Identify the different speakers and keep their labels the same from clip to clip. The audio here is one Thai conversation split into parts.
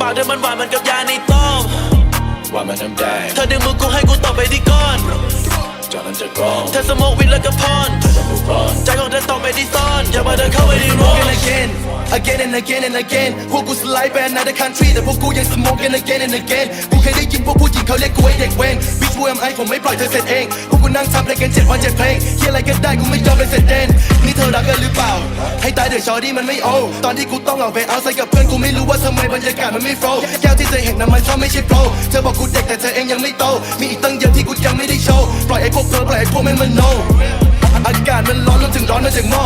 Speaker 1: ปากเธอมัน
Speaker 2: หวานเหมือนกับยาในต้ม
Speaker 3: ว่ามันน้ำแดง
Speaker 2: เธอดึงมือกูให้กูตบไปที่ก้น
Speaker 3: จากนั้นจะกล้อง
Speaker 2: เธอสโมกวินแล้วก็พอน
Speaker 3: จะมุกร้อน
Speaker 2: ใจของเธอตกไปที่ซ่อนอย่ามาเดินเข้าไปในรู
Speaker 4: again again again and again and again พวกกูสไลด์ไป another country แต่พวกกูยัง smoking again and again กูเคยได้ยินพวกผู้หญิงเขาเรียกกูไอ้เด็กเวน bitch กู am I ผมไม่ปล่อยเธอเสร็จเอง พวกกูนั่งทำอะไรกันเจ็ดวันเจ็ดเพลงเฮียอะไรก็ได้กูไม่ยอมเลยเสร็จเดนนี่เธอรักกันหรือเปล่า ให้ตายเดี๋ยวชอดี้มันไม่โอตอนที่กูต้องออกไปเอาใส่กับเพื่อนกูไม่รู้ว่าทำไมบรรยากาศมันไม่โฟล์แก้วที่เธอเห็นนั้นมันชอบไม่ใช่โปรเธอบอกกูเด็กแต่เธอเองยังไม่โต มีอีกตั้งเยอะที่กูยังไม่ได้โชว์ ปล่อยไอ้พวกเธอปล่อยไอ้พวกแม่งมันโนอากาศมันร้อนรวมถึงร้อนมาจากหม้อ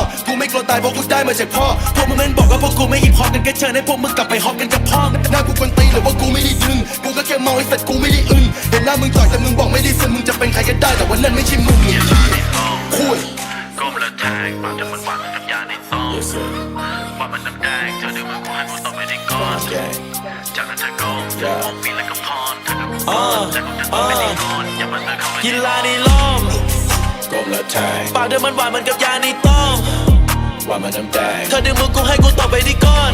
Speaker 4: ไม่กลัวตายเพราะกูได้มาจากพ่อ พวกมึงมันบอกว่าพวกกูไม่ฮิปฮอปกันก็เชิญให้พวกมึงกลับไปฮอปกันกับพ่อหน้ากูกวนตีนหรือว่ากูไม่ได้ดึง กูก็แค่เมาไอ้สัตว์กูไม่ได้อึนเห็นหน้ามึงต่อยแต่มึงบอกไม่ได้ซึมมึงจะเป็นใครก็ได้แต่วันนั้นไม่ใช่มึงคุย
Speaker 1: กบและแทงปากเธอมันหวานเหมือนกับยาในต้มว่ามันน้ำแดงเธอดึงมือกูให้กูตบไปที่ก้น
Speaker 3: แกง
Speaker 1: จากนั้นเธอก็ยิงวินแล้วก็พอนเธอก็ใจของเธอตกไปที่ก้นอย่ามาเดินเข้าไปใน
Speaker 2: กีฬาในล่ม
Speaker 3: กลมและแทง
Speaker 2: ปากเธอมันหวานเหมือนกับยาในต้ม
Speaker 3: ว่ามันน้ำแดง
Speaker 2: เธอดึงมือกูให้กูตบไปที่ก้น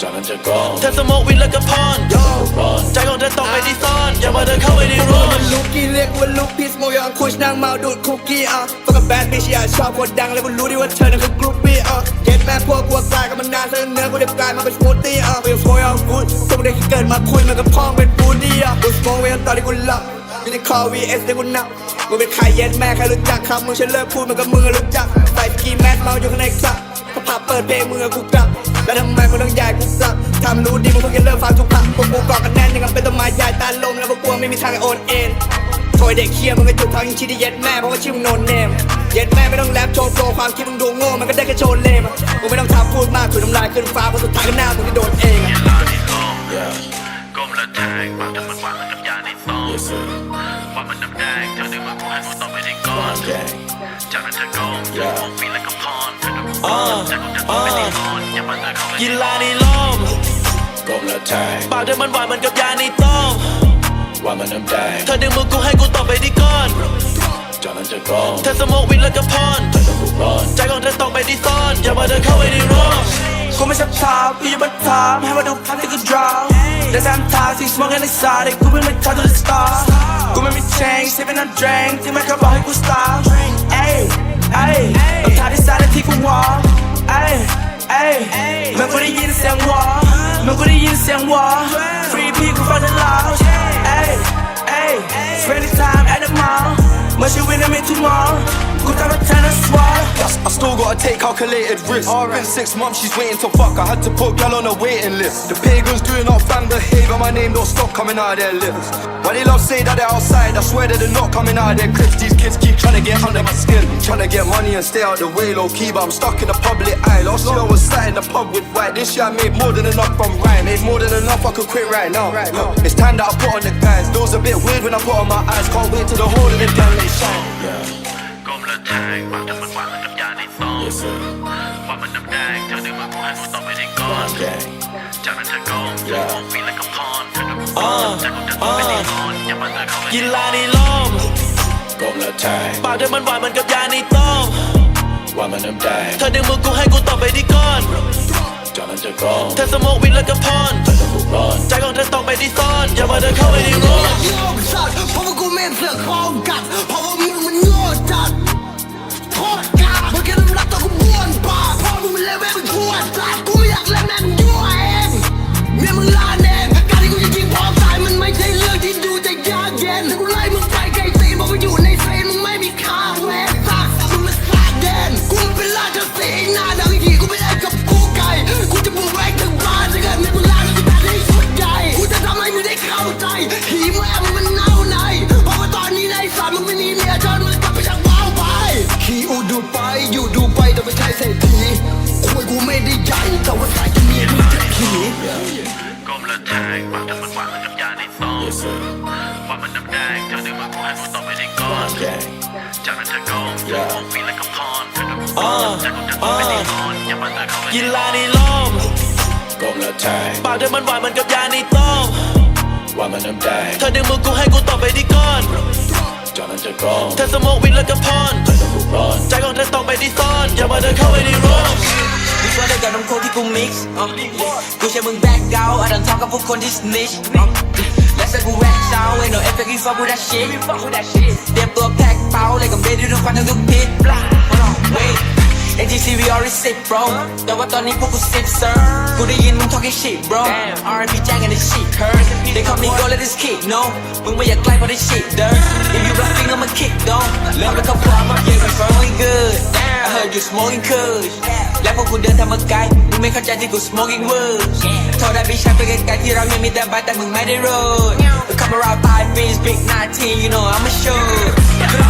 Speaker 3: จากนั้นจะกล้อง
Speaker 2: เธอสโมกวินแล้วก็พอน
Speaker 3: จะมุกร้อน
Speaker 2: ใจของเธอตกไปที่ซ่อนอย่ามาเดินเข้าไปในรู
Speaker 5: มันลูกกี้เรียกว่าลูกพีสโมยองคุชนั่งเมาดูดคุกกี้อะฟังกับแบดบิชอะชอบคนดังแล้วกูรู้ดีว่าเธอนั้นคือกรุ๊ปปี้อะเก็ตแม่พวกกูกลายกับมันนานเธอเนื้อกูเด็กกลายมาเป็นสมูทตี้อะเป็นโฟยองกูดพวกเด็กที่เกิดมาคุยมันกับพ่องเป็นบูดี้อะกูสโมเวลตอนที่กูหลับอยู่ในคอ VS ในกูนับมึงเป็นใครเย็นแม่ใครรู้จักครับมึงฉันเลิกพูดมันกับมึงรู้จัก ไปกีแมสเมาอยู่ข้างในคลับพอผับเปิดเพลงมือกูกลับ แล้วทำไมมึงต้องใหญ่กูกลับทำรู้ดีมึงเพิ่งจะเริ่มฟังทุกผับพวกกูเกาะกันแน่นยังกับเป็นต้นไม้ใหญ่ตาลมแล้วพวกกูไม่มีทางโอนเอ็นโอยเด็กเคียมึงก็จุดพังชิดที่เย็ดแม่เพราะว่าชื่อมึงโนนเนมเย็ดแม่ไม่ต้องแรปโชว์โปรความคิดมึงดูโง่มันก็ได้แค่โชว์เลมมึงไม่ต้องทำพูดมากถุยน้ำลายขึ้นฟ้าเพราะสุดท้ายก็หน้ามึงที่โด อง
Speaker 1: เธอตกไปที่ก้นอย่ามาเดินเข้าใน
Speaker 2: กีฬาในล่ม
Speaker 3: กลมและแทง
Speaker 2: ปากเธอมันหวานเหมือนกับยาในต้ม
Speaker 3: ว่ามันน้ำแดง
Speaker 2: เธอดึงมือกูให้กูตบไปที่ก้น
Speaker 3: จากนั้นจะกล้อง
Speaker 2: เธอสโมกวินแล้วก็พอน
Speaker 3: จะมุกร้อน
Speaker 2: ใจของเธอตอกไปที่ซ่อนอย่ามาเดินเข้าไปในรู
Speaker 5: กูไม่ชอบทาพี่อยู่บนทามให้มาดูพันที่กู draw แต่แซมทาสีสมองกันในสาดิกูเพิ่งมาทาตัว star กูไม่มี change เซฟเป็นน้ำ drink ที่ไม่เคยบอกให้กู stop เอ้ยเอ้ยต้องทาที่สายที่กู walk เอ้ยเอ้ยเมื่อกูได้ยินเสียงวอเมื่อกูได้ยินเสียงวอ free พี่กูฟังได้ loud เอ้ยเอ้ย spending time at the mall เมื่อชีวิตนั้นมี tomorrow กูทำให้เธอนั้น swallow
Speaker 4: I still gotta take calculated risks. Been six months, she's waiting to fuck. I had to put girl on a waiting list. The pagans doing off fan behavior, my name don't stop coming out of their lips. Why they love say that they're outside, I swear that they're not coming out of their clips. These kids keep trying to get under my skin, trying to get money and stay out the way low key, but I'm stuck in the public eye. Last year I was sat in the pub with white. This year I made more than enough from rhyme. Made more than enough, I could quit right now. It's time that I put on the guys. Feels a bit weird when I put on my eyes. Can't wait till the whole of the gang they shine.
Speaker 1: ก บและแทงปากเธอมันหวานเหมือนกับยาในต้มว่ามันน้ำแดงเธอดึงมือกูให้กูตบไปที่ก้นจากนั้นเธอก็ยิงวินแล้วก็พอนเธอก็ใจของเธอตกไปที่ก้นอย่ามาเดินเข้าไปใน
Speaker 2: กีฬาในลม
Speaker 3: กลมและแทง
Speaker 2: ปากเธอมันหวานเหมือนกับยาในต้ม
Speaker 3: ว่ามันน้ำแดง
Speaker 2: เธอดึงมือกูให้กูตบไปที่ก้น
Speaker 3: จากนั้นจะก้อง
Speaker 2: เธอสโมกวินแล้วก็พอ
Speaker 3: จะมุกร้อน
Speaker 2: ใจของเธอตกไปที่ซ่อนอย่ามาเดินเข้าไปในรู
Speaker 6: โง่สัตว์เพราะว่า
Speaker 1: ก็เธอมองฟีแล้วก็พรเธอดู
Speaker 2: อ่า
Speaker 1: จากนั้นเธอก็ไม่ได้นอนอย่ามาเธอเข้าไป
Speaker 2: กีฬาในลม
Speaker 3: ก้มและแทง
Speaker 2: ปากเธอมันหวานเหมือนกับยาในต้ม
Speaker 3: ว่ามันน้ำแดง
Speaker 2: เธอดึงมือกูให้กูตบไปที่ก้อน
Speaker 3: จากนั้นจะก้อง
Speaker 2: เธอสโมกวินแล้วก็พร
Speaker 3: เธอต้องบุกร้อน
Speaker 2: ใจของเธอตกไปที่ซ่อนอย่ามาเดินเข้าไปในรูม
Speaker 7: มึงว่าได้กับน้ำโค้กที่กูมิกซ์อะกูใช้มึงแบกเกาอะดันทอกับพวกคนที่สนิชและเสร็จกูแรกเช้าเองโนเอฟเฟกต์ที่ฟังกูได้ชิเตรียมตัวแพ็ค เป้าเลยกับเบสที่ทุกควันทั้งทุกพิษบลาเว้ย NGC we already sick bro แต่ว่าตอนนี้พวกกู sip sir กูได้ยินมึง talking shit bro R&B แจ้งกันใน shit hurt they call me go let this kick no มึงไม่อยากใกล้เพราะได้ shit dirt if you bluffing I'ma kick though เริ่มแล้วก็พร้อมมา yeah we feeling good I heard you smoking kush และพวกกูเดินทางมาไกลมึงไม่เข้าใจที่กู smoking wood โทษได้พี่ชายไปไกลๆที่เรายังมีแต่บ้านแต่มึงไม่ได้ road We come around five beats big 19 you know I'm a show